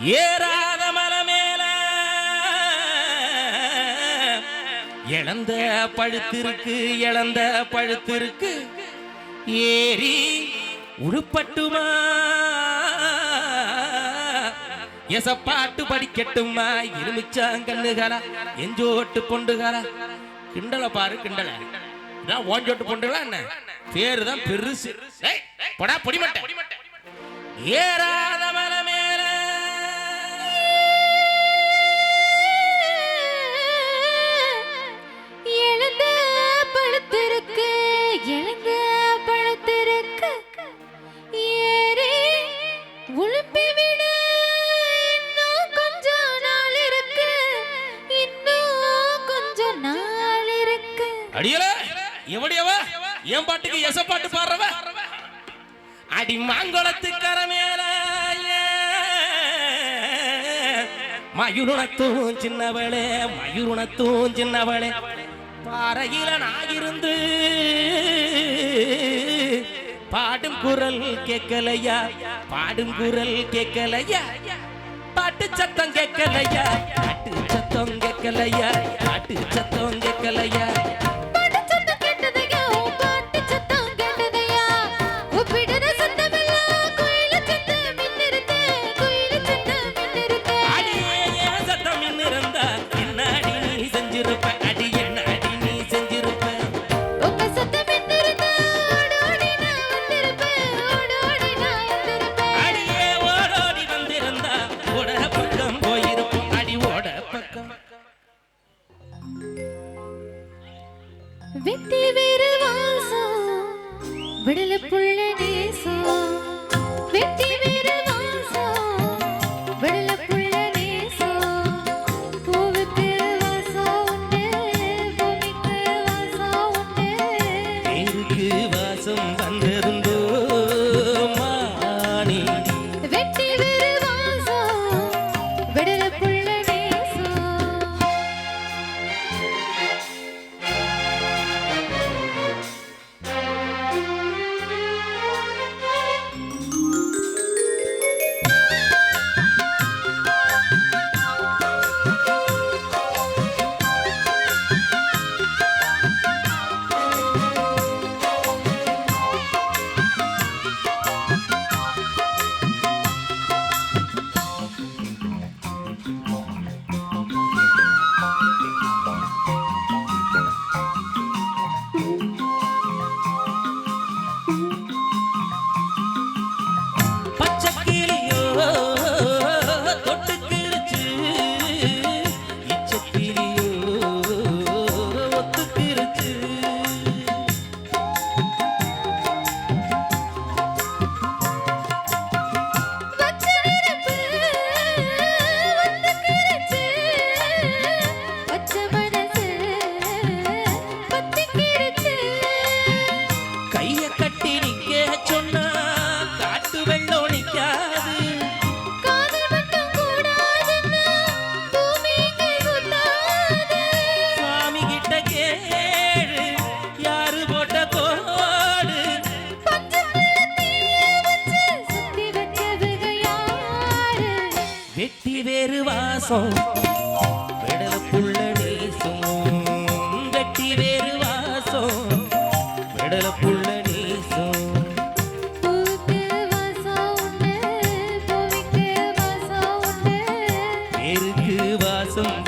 ஏறாத மலமேல இழந்த பழுத்திருக்கு இழந்த பழுத்திருக்கு. ஏறி உடுப்பட்டுமா? எச பாட்டு படிக்கட்டுமா எலுமிச்சாங்கல்லுகாரா எஞ்சோட்டு பொண்டுகாரா. கிண்டலை பாரு கிண்டலை. இதான் ஓஞ்சோட்டு பொண்டுகளா என்ன? பேரு தான் பெருசு. ஏறாத அடியல? எவடியவ என் பாட்டுக்கு எச பாட்டு பாடுறவ? அடி மாங்குளத்து கரமேல மயூருணத்தும் சின்னவளே மயூருணத்தும் சின்னவளே. பாறையில நான் பாடும் குரல் கேட்கலையா? பாடும் குரல் கேட்கலையா? பாட்டு சத்தம் கேட்கலையா? பாட்டு சத்தம் கேட்கலையா? பாட்டு சத்தம் கேட்கலையா? விடல புள்ள நீ வாசம் விடலுக்குள்ள நேசும். கட்டி வேறு வாசம். விடலுக்குள்ள நேசும். வாசம்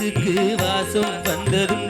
வீட்டுக்கு வாசம் வந்ததும்